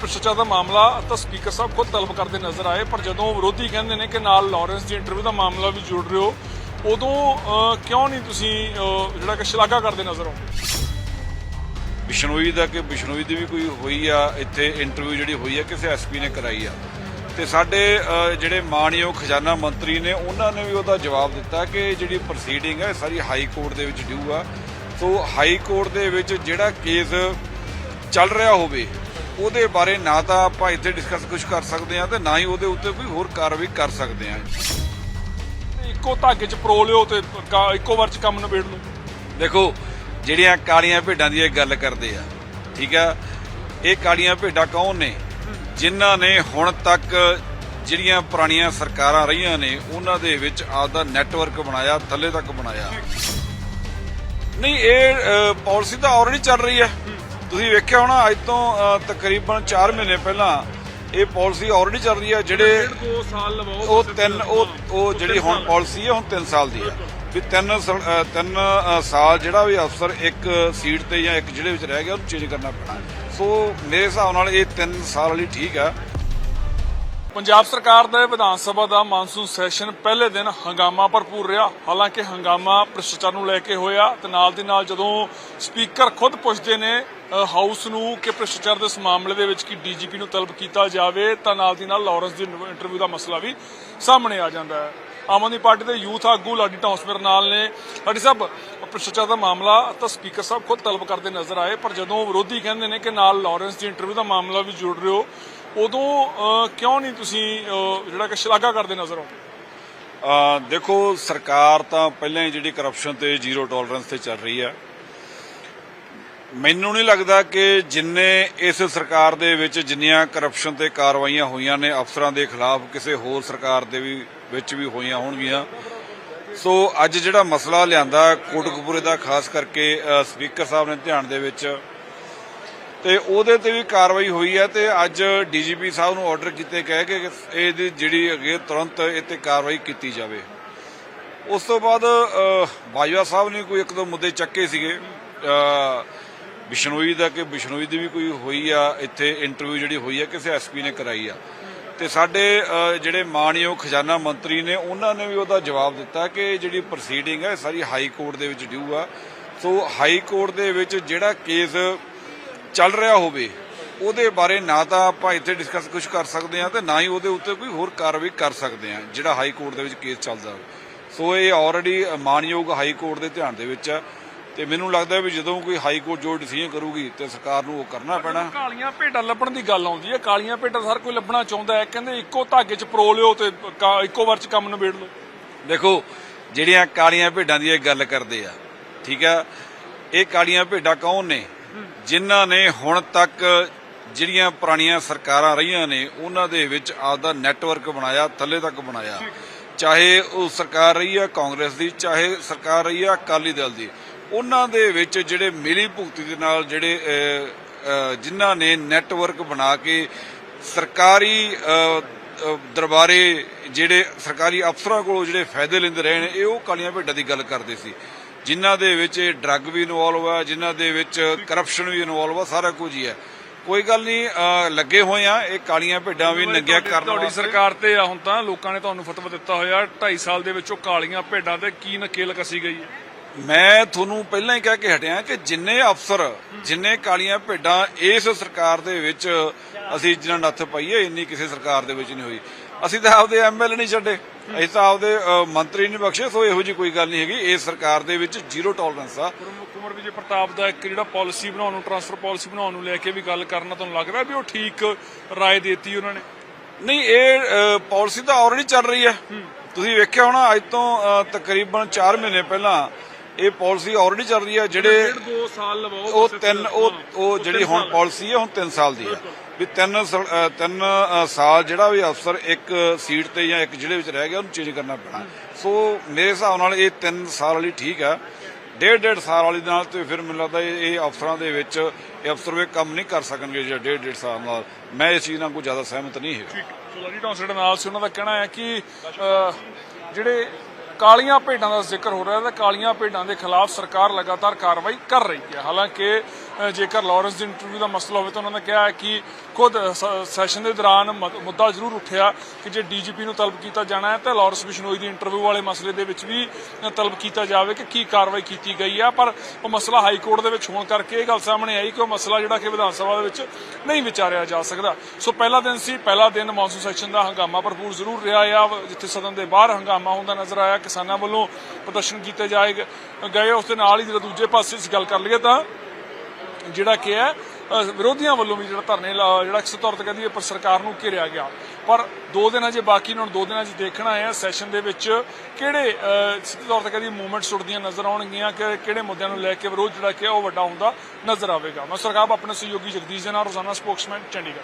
ਭ੍ਰਿਸ਼ਟਾਚਾਰ ਦਾ ਮਾਮਲਾ, ਤਾਂ ਸਪੀਕਰ ਸਾਹਿਬ ਖੁਦ ਤਲਬ ਕਰਦੇ ਨਜ਼ਰ ਆਏ, ਪਰ ਜਦੋਂ ਵਿਰੋਧੀ ਕਹਿੰਦੇ ਨੇ ਕਿ ਨਾਲ ਲਾਰੈਂਸ ਦੀ ਇੰਟਰਵਿਊ ਦਾ ਮਾਮਲਾ ਵੀ ਜੋੜ ਰਹੇ ਹੋ ਉਦੋਂ ਕਿਉਂ ਨਹੀਂ ਤੁਸੀਂ ਜਿਹੜਾ ਕਿ ਸ਼ਲਾਘਾ ਕਰਦੇ ਨਜ਼ਰ ਆਓ ਬਿਸ਼ਨੋਈ ਦਾ ਕਿ ਬਿਸ਼ਨੋਈ ਦੀ ਵੀ ਕੋਈ ਹੋਈ ਆ, ਇੱਥੇ ਇੰਟਰਵਿਊ ਜਿਹੜੀ ਹੋਈ ਆ, ਕਿਸੇ ਐਸਪੀ ਨੇ ਕਰਾਈ ਆ। ਤੇ ਸਾਡੇ ਜਿਹੜੇ ਮਾਨਯੋਗ ਖਜ਼ਾਨਾ ਮੰਤਰੀ ਨੇ, ਉਹਨਾਂ ਨੇ ਵੀ ਉਹਦਾ ਜਵਾਬ ਦਿੱਤਾ ਕਿ ਜਿਹੜੀ ਪ੍ਰੋਸੀਡਿੰਗ ਹੈ ਇਹ ਸਾਰੀ ਹਾਈ ਕੋਰਟ ਦੇ ਵਿੱਚ ਡਿਊ ਆ। ਸੋ ਹਾਈ ਕੋਰਟ ਦੇ ਵਿੱਚ ਜਿਹੜਾ ਕੇਸ ਚੱਲ ਰਿਹਾ ਹੋਵੇ ਉਹਦੇ ਬਾਰੇ ਨਾ ਤਾਂ ਆਪਾਂ ਇੱਥੇ ਡਿਸਕਸ ਕੁਝ ਕਰ ਸਕਦੇ ਆ ਤੇ ਨਾ ਹੀ ਉਹਦੇ ਉੱਤੇ ਕੋਈ ਹੋਰ ਕਾਰਵਾਈ ਕਰ ਸਕਦੇ ਆ ਇੱਕੋ ਧਾਗੇ 'ਚ ਪਰੋ ਲਿਓ ਤੇ ਇੱਕੋ ਵਾਰ 'ਚ ਕੰਮ ਨਿਬੇੜ ਲਓ। ਦੇਖੋ ਜਿਹੜੀਆਂ ਕਾਲੀਆਂ ਭੇਡਾਂ ਦੀ ਇਹ ਗੱਲ ਕਰਦੇ ਆ ਠੀਕ ਆ? ਇਹ ਕਾਲੀਆਂ ਭੇਡਾਂ ਕੌਣ ਨੇ? ਜਿਨ੍ਹਾਂ ਨੇ ਹੁਣ ਤੱਕ ਜਿਹੜੀਆਂ ਪੁਰਾਣੀਆਂ ਸਰਕਾਰਾਂ ਰਹੀਆਂ ਨੇ ਉਹਨਾਂ ਦੇ ਵਿੱਚ ਆਪਦਾ ਨੈਟਵਰਕ ਬਣਾਇਆ ਥੱਲੇ ਤੱਕ ਬਣਾਇਆ। ਨਹੀਂ ਇਹ ਪਾਲਿਸੀ ਤਾਂ ਆਲਰੇਡੀ ਚੱਲ ਰਹੀ ਹੈ। ਤੁਸੀਂ ਵੇਖਿਆ ਹੋਣਾ ਅੱਜ ਤੋਂ ਤਕਰੀਬਨ 4 ਮਹੀਨੇ ਪਹਿਲਾਂ ਇਹ ਪਾਲਿਸੀ ਆਲਰੇਡੀ ਚੱਲ ਰਹੀ ਹੈ ਜਿਹੜੇ 2 ਸਾਲ ਲਵਾਓ ਉਹ ਤਿੰਨ ਉਹ ਉਹ ਜਿਹੜੀ ਹੁਣ ਪਾਲਿਸੀ ਹੈ ਹੁਣ 3 ਸਾਲ ਦੀ ਹੈ। ਵੀ ਤਿੰਨ ਸ- ਅ, ਤਿੰਨ ਅ, ਸਾਲ ਜਿਹੜਾ ਵੀ ਅਫਸਰ ਇੱਕ ਸੀਟ ਤੇ ਜਾਂ ਇੱਕ ਜ਼ਿਲ੍ਹੇ ਵਿੱਚ ਰਹਿ ਗਿਆ ਉਹਨੂੰ ਚੇਂਜ ਕਰਨਾ ਪੈਣਾ। ਸੋ ਮੇਰੇ ਹਿਸਾਬ ਨਾਲ ਇਹ 3 ਸਾਲ ਵਾਲੀ ਠੀਕ ਆ ਪੰਜਾਬ ਸਰਕਾਰ ਦੇ ਵਿਧਾਨ ਸਭਾ ਦਾ ਮਾਨਸੂਨ ਸੈਸ਼ਨ ਪਹਿਲੇ ਦਿਨ ਹੰਗਾਮਾ ਭਰਪੂਰ ਰਿਹਾ। ਹਾਲਾਂਕਿ ਹੰਗਾਮਾ ਭ੍ਰਿਸ਼ਟਾਚਾਰ ਨੂੰ ਲੈ ਕੇ ਹੋਇਆ ਤੇ ਨਾਲ ਦੀ ਨਾਲ ਜਦੋਂ ਸਪੀਕਰ ਖੁਦ ਪੁੱਛਦੇ ਨੇ ਹਾਊਸ ਨੂੰ ਕਿ ਭ੍ਰਿਸ਼ਟਾਚਾਰ ਦੇ ਇਸ ਮਾਮਲੇ ਦੇ ਵਿੱਚ ਕਿ ਡੀਜੀਪੀ ਨੂੰ ਤਲਬ ਕੀਤਾ ਜਾਵੇ, ਤਾਂ ਨਾਲ ਦੀ ਨਾਲ ਲਾਰੈਂਸ ਦੀ ਇੰਟਰਵਿਊ ਦਾ ਮਸਲਾ ਵੀ ਸਾਹਮਣੇ ਆ ਜਾਂਦਾ ਹੈ। ਆਮ ਆਦਮੀ ਪਾਰਟੀ ਦੇ ਯੂਥ ਆਗੂ ਲਾਡੀ ਟੌਂਸ ਮੇਰੇ ਨਾਲ ਨੇ। ਲਾਡੀ ਸਾਹਿਬ, ਭ੍ਰਿਸ਼ਟਾਚਾਰ ਦਾ ਮਾਮਲਾ ਤਾਂ ਸਪੀਕਰ ਸਾਹਿਬ ਖੁਦ ਤਲਬ ਕਰਦੇ ਨਜ਼ਰ ਆਏ, ਪਰ ਜਦੋਂ ਵਿਰੋਧੀ ਕਹਿੰਦੇ ਨੇ ਕਿ ਨਾਲ ਲਾਰੈਂਸ ਦੀ ਇੰਟਰਵਿਊ ਦਾ ਮਾਮਲਾ ਵੀ ਜੁੜ ਰਹੇ ਹੋ ਉਦੋਂ ਕਿਉਂ ਨਹੀਂ ਤੁਸੀਂ ਜਿਹੜਾ ਕਿ ਸ਼ਲਾਘਾ ਕਰਦੇ ਨਜ਼ਰ ਆਉਂਦੇ? ਦੇਖੋ, ਸਰਕਾਰ ਤਾਂ ਪਹਿਲਾਂ ਹੀ ਜਿਹੜੀ ਕਰਪਸ਼ਨ ਤੇ ਜ਼ੀਰੋ ਟੋਲਰੈਂਸ ਤੇ ਚੱਲ ਰਹੀ ਆ ਮੈਨੂੰ ਨਹੀਂ ਲੱਗਦਾ ਕਿ ਜਿੰਨੇ ਇਸ ਸਰਕਾਰ ਦੇ ਵਿੱਚ ਜਿੰਨੀਆਂ ਕਰਪਸ਼ਨ ਤੇ ਕਾਰਵਾਈਆਂ ਹੋਈਆਂ ਨੇ, ਅਫਸਰਾਂ ਦੇ ਖਿਲਾਫ ਕਿਸੇ ਹੋਰ ਸਰਕਾਰ ਦੇ ਵੀ, ਵਿੱਚ ਵੀ ਹੋਈਆਂ ਹੋਣਗੀਆਂ। ਸੋ, ਅੱਜ ਜਿਹੜਾ ਮਸਲਾ ਲਿਆਂਦਾ ਕੋਟਕਪੂਰੇ ਦਾ, ਖਾਸ ਕਰਕੇ ਸਪੀਕਰ ਸਾਹਿਬ ਨੇ ਧਿਆਨ ਦੇ ਵਿੱਚ ਤੇ ਉਹਦੇ ਤੇ ਵੀ ਕਾਰਵਾਈ ਹੋਈ ਹੈ ਤੇ ਅੱਜ ਡੀਜੀਪੀ ਸਾਹਿਬ ਨੂੰ ਆਰਡਰ ਕੀਤੇ ਕਹਿ ਕੇ ਇਹਦੀ ਜਿਹੜੀ ਅੱਗੇ ਤੁਰੰਤ ਇਹ ਤੇ ਕਾਰਵਾਈ ਕੀਤੀ ਜਾਵੇ। ਉਸ ਤੋਂ ਬਾਅਦ ਬਾਜਵਾ ਸਾਹਿਬ ਨੇ ਕੋਈ ਇੱਕ ਦੋ ਮੁੱਦੇ ਚੱਕੇ ਸੀਗੇ। ਬਿਸ਼ਨੋਈ ਦਾ ਕਿ ਬਿਸ਼ਨੋਈ ਦੀ ਵੀ ਕੋਈ ਹੋਈ ਆ, ਇੱਥੇ ਇੰਟਰਵਿਊ ਜਿਹੜੀ ਹੋਈ ਆ, ਕਿਸੇ ਐਸਪੀ ਨੇ ਕਰਾਈ ਆ। ਤੇ ਸਾਡੇ ਜਿਹੜੇ ਮਾਨਯੋਗ ਖਜ਼ਾਨਾ ਮੰਤਰੀ ਨੇ, ਉਹਨਾਂ ਨੇ ਵੀ ਉਹਦਾ ਜਵਾਬ ਦਿੱਤਾ ਕਿ ਜਿਹੜੀ ਪ੍ਰੋਸੀਡਿੰਗ ਹੈ ਇਹ ਸਾਰੀ ਹਾਈ ਕੋਰਟ ਦੇ ਵਿੱਚ ਡਿਊ ਆ। ਸੋ ਹਾਈ ਕੋਰਟ ਦੇ ਵਿੱਚ ਜਿਹੜਾ ਕੇਸ ਚੱਲ ਰਿਹਾ ਹੋਵੇ ਉਹਦੇ ਬਾਰੇ ਨਾ ਤਾਂ ਆਪਾਂ ਇੱਥੇ ਡਿਸਕਸ ਕੁਝ ਕਰ ਸਕਦੇ ਆ ਤੇ ਨਾ ਹੀ ਉਹਦੇ ਉੱਤੇ ਕੋਈ ਹੋਰ ਕਾਰਵਾਈ ਕਰ ਸਕਦੇ ਆ ਜਿਹੜਾ ਹਾਈ ਕੋਰਟ ਦੇ ਵਿੱਚ ਕੇਸ ਚੱਲਦਾ ਸੋ ਇਹ ਆਲਰੇਡੀ ਮਾਨਯੋਗ ਹਾਈ ਕੋਰਟ ਦੇ ਧਿਆਨ ਦੇ ਵਿੱਚ ਆ ਤੇ ਮੈਨੂੰ ਲੱਗਦਾ ਵੀ ਜਦੋਂ ਕੋਈ ਹਾਈ ਕੋਰਟ ਜੋ ਡਿਸੀਜਨ ਕਰੂਗੀ ਤੇ ਸਰਕਾਰ ਨੂੰ ਉਹ ਕਰਨਾ ਪੈਣਾ। ਕਾਲੀਆਂ ਭੇਡਾਂ ਲੱਭਣ ਦੀ ਗੱਲ ਆਉਂਦੀ ਹੈ ਕਾਲੀਆਂ ਭੇਡਾਂ ਹਰ ਕੋਈ ਲੱਭਣਾ ਚਾਹੁੰਦਾ ਹੈ ਕਹਿੰਦੇ ਇੱਕੋ ਧਾਗੇ 'ਚ ਪਰੋ ਲਿਓ ਤੇ ਇੱਕੋ ਵਾਰ 'ਚ ਕੰਮ ਨਿਬੇੜ ਲਓ। ਦੇਖੋ ਜਿਹੜੀਆਂ ਕਾਲੀਆਂ ਭੇਡਾਂ ਦੀ ਇਹ ਗੱਲ ਕਰਦੇ ਆ ਠੀਕ ਆ ਇਹ ਕਾਲੀਆਂ ਭੇਡਾਂ ਕੌਣ ਨੇ? ਜਿਨ੍ਹਾਂ ਨੇ ਹੁਣ ਤੱਕ ਜਿਹੜੀਆਂ ਪੁਰਾਣੀਆਂ ਸਰਕਾਰਾਂ ਰਹੀਆਂ ਨੇ, ਉਹਨਾਂ ਦੇ ਵਿੱਚ ਆਪਦਾ ਨੈਟਵਰਕ ਬਣਾਇਆ, ਥੱਲੇ ਤੱਕ ਬਣਾਇਆ। ਚਾਹੇ ਉਹ ਸਰਕਾਰ ਰਹੀ ਆ ਕਾਂਗਰਸ ਦੀ, ਚਾਹੇ ਸਰਕਾਰ ਰਹੀ ਆ ਅਕਾਲੀ ਦਲ ਦੀ। ਉਹਨਾਂ ਦੇ ਵਿੱਚ ਜਿਹੜੇ ਮਿਲੀ ਭੁਗਤੀ ਦੇ ਨਾਲ ਜਿਹੜੇ ਜਿਨ੍ਹਾਂ ਨੇ ਨੈਟਵਰਕ ਬਣਾ ਕੇ ਸਰਕਾਰੀ ਦਰਬਾਰੇ ਜਿਹੜੇ ਸਰਕਾਰੀ ਅਫਸਰਾਂ ਕੋਲੋਂ ਜਿਹੜੇ ਫਾਇਦੇ ਲੈਂਦੇ ਰਹੇ ਨੇ, ਇਹ ਉਹ ਕਾਲੀਆਂ ਭੇਡਾਂ ਦੀ ਗੱਲ ਕਰਦੇ ਸੀ। ਜਿਨ੍ਹਾਂ ਦੇ ਵਿੱਚ ਡਰੱਗ ਵੀ ਇਨਵੋਲਵ ਆ ਜਿਨ੍ਹਾਂ ਦੇ ਵਿੱਚ ਕਰਪਸ਼ਨ ਵੀ ਇਨਵੋਲਵ ਆ ਸਾਰਾ ਕੁਝ ਹੀ ਹੈ ਕੋਈ ਗੱਲ ਨਹੀਂ ਲੱਗੇ ਹੋਏ ਆ ਇਹ ਕਾਲੀਆਂ ਭੇਡਾਂ ਵੀ ਨੰਗੀਆਂ ਕਰਨ ਤੁਹਾਡੀ ਸਰਕਾਰ ਤੇ ਆ ਹੁਣ ਤਾਂ ਲੋਕਾਂ ਨੇ ਤੁਹਾਨੂੰ ਫਤਵਾ ਦਿੱਤਾ ਹੋਇਆ 2.5 ਸਾਲ ਦੇ ਵਿੱਚੋਂ ਕਾਲੀਆਂ ਭੇਡਾਂ ਤੇ ਕੀ ਨਕੇਲ ਕਸੀ ਗਈ ਹੈ? ਮੈਂ ਤੁਹਾਨੂੰ ਪਹਿਲਾਂ ਹੀ ਕਹਿ ਕੇ ਹਟਿਆ ਕਿ ਜਿੰਨੇ ਅਫਸਰ ਜਿੰਨੇ ਕਾਲੀਆਂ ਭੇਡਾਂ ਇਸ ਸਰਕਾਰ ਦੇ ਵਿੱਚ ਅਸੀਂ ਜਿਹਨਾਂ ਨੱਥ ਪਾਈਏ ਇੰਨੀ ਕਿਸੇ ਸਰਕਾਰ ਦੇ ਵਿੱਚ ਨਹੀਂ ਹੋਈ। ਅਸੀਂ ਤਾਂ ਆਪਦੇ ਐਮਐਲਏ ਨਹੀਂ ਛੱਡੇ। ਅਸੀਂ ਤਾਂ ਆਪਦੇ ਮੰਤਰੀ ਨਹੀਂ ਬਖਸ਼ੇ ਸੋ ਇਹੋ ਜੀ ਕੋਈ ਗੱਲ ਨਹੀਂ ਹੈਗੀ। ਇਸ ਸਰਕਾਰ ਦੇ ਵਿੱਚ ਜ਼ੀਰੋ ਟੋਲਰੈਂਸ ਆ। ਕੁਮਾਰ ਵਿਜੇ ਪ੍ਰਤਾਪ ਦਾ ਇੱਕ ਜਿਹੜਾ ਪਾਲਿਸੀ ਬਣਾਉਣ ਨੂੰ ਟ੍ਰਾਂਸਫਰ ਪਾਲਿਸੀ ਬਣਾਉਣ ਨੂੰ ਲੈ ਕੇ ਵੀ ਗੱਲ ਕਰਨਾ ਤੁਹਾਨੂੰ ਲੱਗਦਾ ਵੀ ਉਹ ਠੀਕ ਰਾਏ ਦੇਤੀ ਉਹਨਾਂ ਨੇ? ਨਹੀਂ ਇਹ ਪਾਲਿਸੀ ਤਾਂ ਆਲਰੇਡੀ ਚੱਲ ਰਹੀ ਹੈ। ਤੁਸੀਂ ਵੇਖਿਆ ਹੋਣਾ ਅੱਜ ਤੋਂ ਤਕਰੀਬਨ 4 ਮਹੀਨੇ ਪਹਿਲਾਂ ਇਹ ਪਾਲਿਸੀ ਆਲਰੇਡੀ ਚੱਲ ਰਹੀ ਹੈ ਜਿਹੜੇ 2 ਸਾਲ ਲਵਾਓ ਉਹ ਤਿੰਨ ਉਹ ਉਹ ਜਿਹੜੀ ਹੁਣ ਪਾਲਿਸੀ ਹੈ ਹੁਣ 3 ਸਾਲ ਦੀ ਹੈ। ਵੀ ਤਿੰਨ ਤਿੰਨ ਸਾਲ ਜਿਹੜਾ ਵੀ ਅਫਸਰ ਇੱਕ ਸੀਟ ਤੇ ਜਾਂ ਇੱਕ ਜ਼ਿਲ੍ਹੇ ਵਿੱਚ ਰਹਿ ਗਿਆ ਉਹਨੂੰ ਚੇਂਜ ਕਰਨਾ ਪੈਣਾ। ਸੋ ਮੇਰੇ ਹਿਸਾਬ ਨਾਲ ਇਹ 3 ਸਾਲ ਵਾਲੀ ਠੀਕ ਆ ਡੇਢ ਡੇਢ ਸਾਲ ਵਾਲੀ ਦੇ ਨਾਲ ਤੇ ਫਿਰ ਮੈਨੂੰ ਲੱਗਦਾ ਇਹ ਅਫਸਰਾਂ ਦੇ ਵਿੱਚ ਇਹ ਅਫਸਰ ਵੀ ਕੰਮ ਨਹੀਂ ਕਰ ਸਕਣਗੇ ਜਿਹੜਾ ਡੇਢ ਡੇਢ ਸਾਲ ਨਾਲ। ਮੈਂ ਇਸ ਚੀਜ਼ ਨਾਲ ਕੋਈ ਜ਼ਿਆਦਾ ਸਹਿਮਤ ਨਹੀਂ ਹੈਗਾ। ਠੀਕ। ਸੋ ਲੜੀ ਟੌਂਸਰ ਦੇ ਨਾਲ ਸੀ ਉਹਨਾਂ ਦਾ ਕਹਿਣਾ ਹੈ ਕਿ ਜਿਹੜੇ ਕਾਲੀਆਂ ਭੇਡਾਂ ਦਾ ਜ਼ਿਕਰ ਹੋ ਰਿਹਾ ਹੈ ਤਾਂ ਕਾਲੀਆਂ ਭੇਡਾਂ ਦੇ ਖਿਲਾਫ ਸਰਕਾਰ ਲਗਾਤਾਰ ਕਾਰਵਾਈ ਕਰ ਰਹੀ ਹੈ। ਹਾਲਾਂਕਿ ਜੇਕਰ ਲਾਰੈਂਸ ਦੀ ਇੰਟਰਵਿਊ ਦਾ ਮਸਲਾ ਹੋਵੇ ਤਾਂ ਉਹਨਾਂ ਨੇ ਕਿਹਾ ਕਿ ਖੁਦ ਸ- ਸੈਸ਼ਨ ਦੇ ਦੌਰਾਨ ਮ- ਮੁੱਦਾ ਜ਼ਰੂਰ ਉੱਠਿਆ ਕਿ ਜੇ ਡੀਜੀਪੀ ਨੂੰ ਤਲਬ ਕੀਤਾ ਜਾਣਾ ਹੈ ਤਾਂ ਲਾਰੈਂਸ ਬਿਸ਼ਨੋਈ ਦੀ ਇੰਟਰਵਿਊ ਵਾਲੇ ਮਸਲੇ ਦੇ ਵਿੱਚ ਵੀ ਤਲਬ ਕੀਤਾ ਜਾਵੇ ਕਿ ਕੀ ਕਾਰਵਾਈ ਕੀਤੀ ਗਈ ਹੈ ਪਰ ਉਹ ਮਸਲਾ ਹਾਈ ਕੋਰਟ ਦੇ ਵਿੱਚ ਹੋਣ ਕਰਕੇ ਇਹ ਗੱਲ ਸਾਹਮਣੇ ਆਈ ਕਿ ਉਹ ਮਸਲਾ ਜਿਹੜਾ ਕਿ ਵਿਧਾਨ ਸਭਾ ਦੇ ਵਿੱਚ ਨਹੀਂ ਵਿਚਾਰਿਆ ਜਾ ਸਕਦਾ। ਸੋ ਪਹਿਲਾ ਦਿਨ ਸੀ, ਪਹਿਲਾ ਦਿਨ ਮੌਨਸੂਨ ਸੈਸ਼ਨ ਦਾ ਹੰਗਾਮਾ ਭਰਪੂਰ ਜ਼ਰੂਰ ਰਿਹਾ ਆ। ਜਿੱਥੇ ਸਦਨ ਦੇ ਬਾਹਰ ਹੰਗਾਮਾ ਹੁੰਦਾ ਨਜ਼ਰ ਆਇਆ। ਕਿਸਾਨਾਂ ਵੱਲੋਂ ਪ੍ਰਦਰਸ਼ਨ ਕੀਤੇ ਜਾਏ ਗਏ। ਉਸ ਦੇ ਨਾਲ ਹੀ ਜਦੋਂ ਦੂਜੇ ਪਾਸੇ, ਅਸੀਂ ਗੱਲ ਕਰ ਲਈਏ ਤਾਂ ਜਿਹੜਾ ਕਿ ਹੈ ਵਿਰੋਧੀਆਂ ਵੱਲੋਂ ਵੀ ਜਿਹੜਾ ਧਰਨੇ ਲਾ- ਜਿਹੜਾ ਕਿਸੇ ਤੌਰ ਤੇ ਕਹਿੰਦੀ ਪਰ ਸਰਕਾਰ ਨੂੰ ਘੇਰਿਆ ਗਿਆ। ਪਰ ਦੋ ਦਿਨ ਅਜੇ ਬਾਕੀ ਨੇ, ਹੁਣ ਦੋ ਦਿਨਾਂ 'ਚ ਦੇਖਣਾ ਹੈ ਸੈਸ਼ਨ ਦੇ ਵਿੱਚ ਕਿਹੜੇ ਸਿੱਧੇ ਤੌਰ ਤੇ ਕਹਿੰਦੀ ਮੂਵਮੈਂਟਸ ਉੱਠਦੀਆਂ ਨਜ਼ਰ ਆਉਣਗੀਆਂ, ਕਿ ਕਿਹੜੇ ਮੁੱਦਿਆਂ ਨੂੰ ਲੈ ਕੇ ਵਿਰੋਧ ਜਿਹੜਾ ਕਿ ਉਹ ਵੱਡਾ ਹੁੰਦਾ ਨਜ਼ਰ ਆਵੇਗਾ। ਮੈਂ ਸਰਕਾਰ ਆਪਣੇ ਸਹਿਯੋਗੀ ਜਗਦੀਸ਼ ਦੇ ਨਾਲ ਰੋਜ਼ਾਨਾ ਸਪੋਕਸਮੈਨ ਚੰਡੀਗੜ੍ਹ।